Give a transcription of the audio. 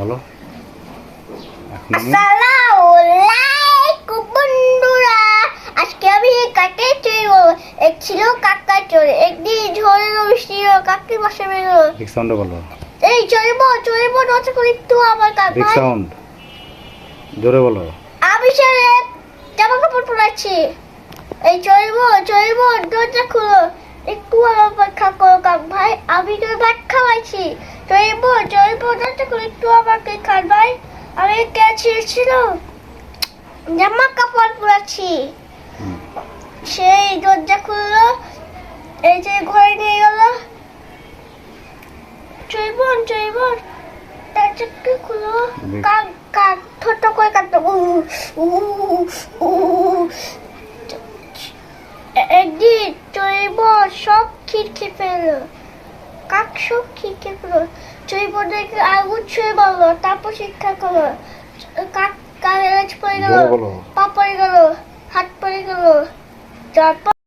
বলো। আমি বন্ধুরা। আজকে আমি কাকে চড়ব এক ছিল কাকা চড়ে একদিন ঝড়ে বৃষ্টি কাকি বসে বেরো বিগ সাউন্ডে বলো। এই চড়ব চড়ব নচে করে একটু আমার কাক। বিগ সাউন্ড জোরে বলো। আমি ছেড়ে জামা কাপড় পরাচ্ছি। এই চড়ব চড়ব দরজা খুলো। একটু আমার অপেক্ষা করো কাক। ভাই আমি তো ভাত খাওয়াইছি। চড়ব চড়ব দরজা খুলো একটু আমাকে খান ভাই আমি কে ছিল জামা কাপড় পরাচ্ছি হুম। সেই দরজা খুললো এই যে ঘরে নিয়ে গেল। চৈবন চৈবন। কাক কাক ছোট করে উ একদিন চৈবন সব খিড়কি ফেলল। কাক সব খিড়কি ফেলল। চৈবনকে আগুন ছুঁয়ে বলল তারপর শিক্ষা করল। পড়ে গেল পা পড়ে গেল হাত পড়ে গেল তারপর